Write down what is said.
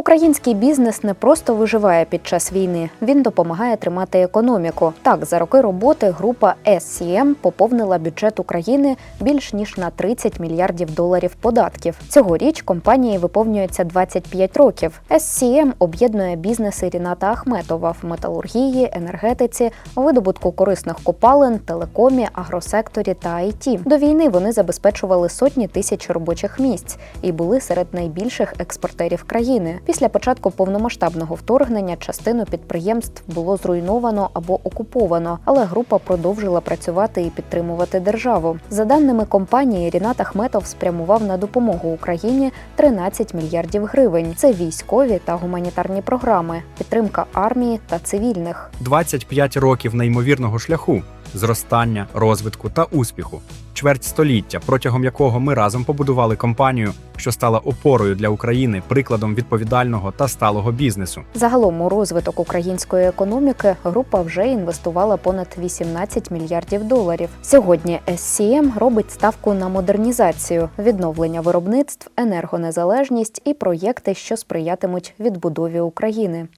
Український бізнес не просто виживає під час війни, він допомагає тримати економіку. Так, за роки роботи група SCM поповнила бюджет України більш ніж на 30 мільярдів доларів податків. Цьогоріч компанії виповнюється 25 років. SCM об'єднує бізнеси Ріната Ахметова в металургії, енергетиці, видобутку корисних копалин, телекомі, агросекторі та IT. До війни вони забезпечували сотні тисяч робочих місць і були серед найбільших експортерів країни. Після початку повномасштабного вторгнення частину підприємств було зруйновано або окуповано, але група продовжила працювати і підтримувати державу. За даними компанії, Рінат Ахметов спрямував на допомогу Україні 13 мільярдів гривень. Це військові та гуманітарні програми, підтримка армії та цивільних. 25 років неймовірного шляху, зростання, розвитку та успіху, чверть століття, протягом якого ми разом побудували компанію, що стала опорою для України, прикладом відповідального та сталого бізнесу. Загалом у розвиток української економіки група вже інвестувала понад 18 мільярдів доларів. Сьогодні SCM робить ставку на модернізацію, відновлення виробництв, енергонезалежність і проєкти, що сприятимуть відбудові України.